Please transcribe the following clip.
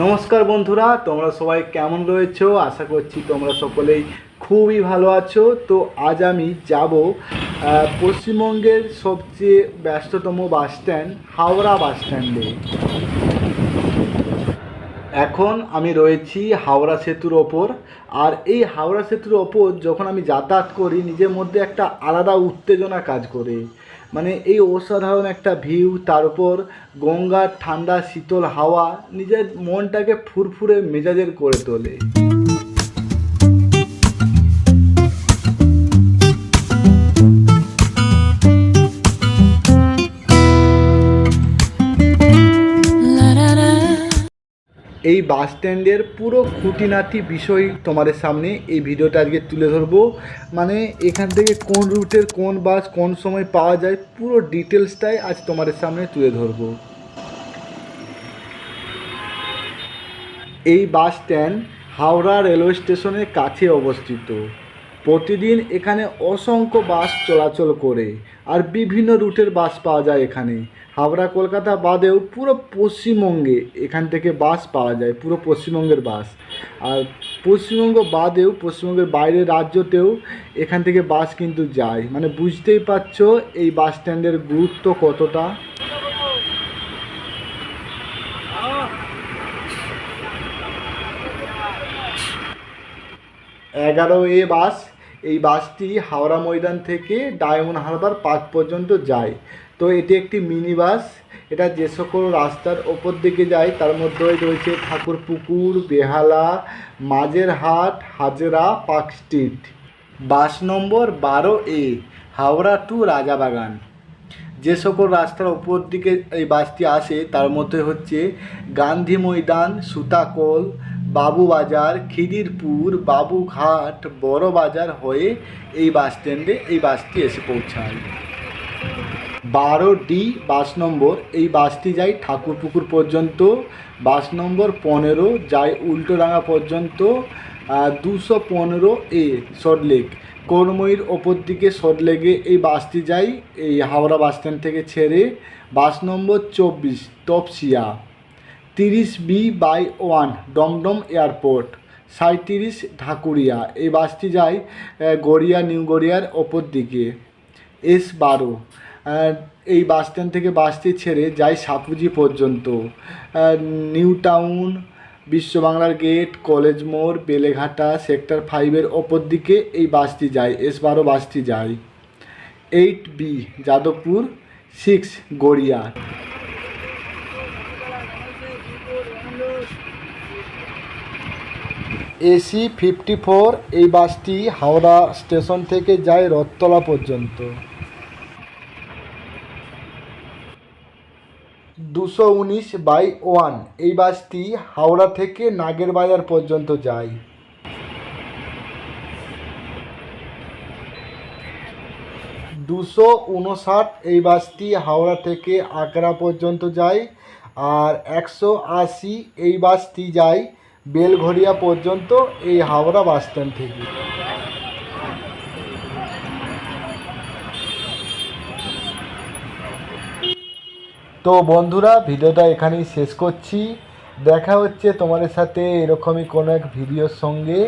নমস্কার বন্ধুরা, তোমরা সবাই কেমন রয়েছো? আশা করছি তোমরা সকলেই খুবই ভালো আছো। তো আজ আমি যাব পশ্চিমবঙ্গের সবচেয়ে ব্যস্ততম বাস স্ট্যান্ড হাওড়া বাস স্ট্যান্ডে এখন আমি রয়েছি হাওড়া সেতুর ওপর। আর এই হাওড়া সেতুর ওপর যখন আমি যাতায়াত করি, নিজের মধ্যে একটা আলাদা উত্তেজনা কাজ করে। মানে এই অসাধারণ একটা ভিউ তার উপর গঙ্গার ঠান্ডা, শীতল হাওয়া, নিজের মনটাকে ফুরফুরে মেজাজের করে তোলে। এই বাস স্ট্যান্ডের পুরো খুঁটিনাটি বিষয় তোমাদের সামনে এই ভিডিওটা আজকে তুলে ধরবো। মানে এখান থেকে কোন রুটের কোন বাস কোন সময় পাওয়া যায় পুরো ডিটেলসটাই আজ তোমাদের সামনে তুলে ধরবো। এই বাস স্ট্যান্ড হাওড়া রেলওয়ে স্টেশনের কাছে অবস্থিত। প্রতিদিন এখানে অসংখ্য বাস চলাচল করে, আর বিভিন্ন রুটের বাস পাওয়া যায় এখানে। হাওড়া, কলকাতা বাদেও পুরো পশ্চিমবঙ্গে এখান থেকে বাস পাওয়া যায়, পুরো পশ্চিমবঙ্গের বাস। আর পশ্চিমবঙ্গ বাদেও, পশ্চিমবঙ্গের বাইরের রাজ্যতেও এখান থেকে বাস কিন্তু যায়। মানে বুঝতেই পারছ এই বাস স্ট্যান্ডের গুরুত্ব কতটা? এগারো এ বাস এই বাসটি হাওড়া ময়দান থেকে ডায়মন্ড হারবার পার্ক পর্যন্ত যায়। তো এটি একটি মিনি বাস। এটা যে সকল রাস্তার ওপর দিকে যায়, তার মধ্যে রয়েছে Thakurpukur Behala, Majerhat, Hazra, park street. Bus number বারো এ, হাওড়া টু রাজাবাগান। যে সকল রাস্তার ওপর দিকে এই বাসটি আসে, তার মধ্যে হচ্ছে গান্ধী ময়দান, সুতাকল বাবুবাজার খিদিরপুর বাবুঘাট বড় বাজার হয়ে এই বাস স্ট্যান্ডে এই বাসটি এসে পৌঁছায়। বারো ডি বাস নম্বর, এই বাসটি যায় ঠাকুরপুকুর পর্যন্ত, বাস নম্বর পনেরো যায় উল্টোডাঙ্গা পর্যন্ত দুশো পনেরো এ সল্টলেক কর্মইর ওপর দিকে সল্টলেকে এই বাসটি যায়, এই হাওড়া বাস স্ট্যান্ড থেকে ছেড়ে বাস নম্বর চব্বিশ, তপসিয়া। তিরিশ B by one, Dum Dum airport, সাঁইত্রিশ ঢাকুরিয়া। এই বাসটি যায় গড়িয়া, নিউ গড়িয়ার ওপর দিকে। এস বারো এই বাস স্ট্যান্ড থেকে বাসটি ছেড়ে যায় সাপুজি পর্যন্ত। নিউ টাউন বিশ্ব বাংলার গেট, কলেজ মোড়, বেলেঘাটা, সেক্টর ফাইভের ওপর দিকে এই বাসটি যায়, এস বারো বাসটি যায়। Eight B, Jadavpur, six Garia. AC fifty four, এই বাসটি হাওড়া স্টেশন থেকে যায় রথতলা পর্যন্ত। দুশো উনিশ বাই ওয়ান। এই বাসটি হাওড়া থেকে নাগেরবাজার পর্যন্ত যায়। দুশো উনষাট এই বাসটি হাওড়া থেকে আগ্রা পর্যন্ত যায় আর একশো আশি এই বাসটি যায় বেলঘরিয়া পর্যন্ত এই হাওড়া বাস স্ট্যান্ড থেকে। তো বন্ধুরা, ভিডিওটা এখানেই শেষ করছি। দেখা হচ্ছে তোমাদের সাথে এরকমই কোনো এক ভিডিওর সঙ্গে।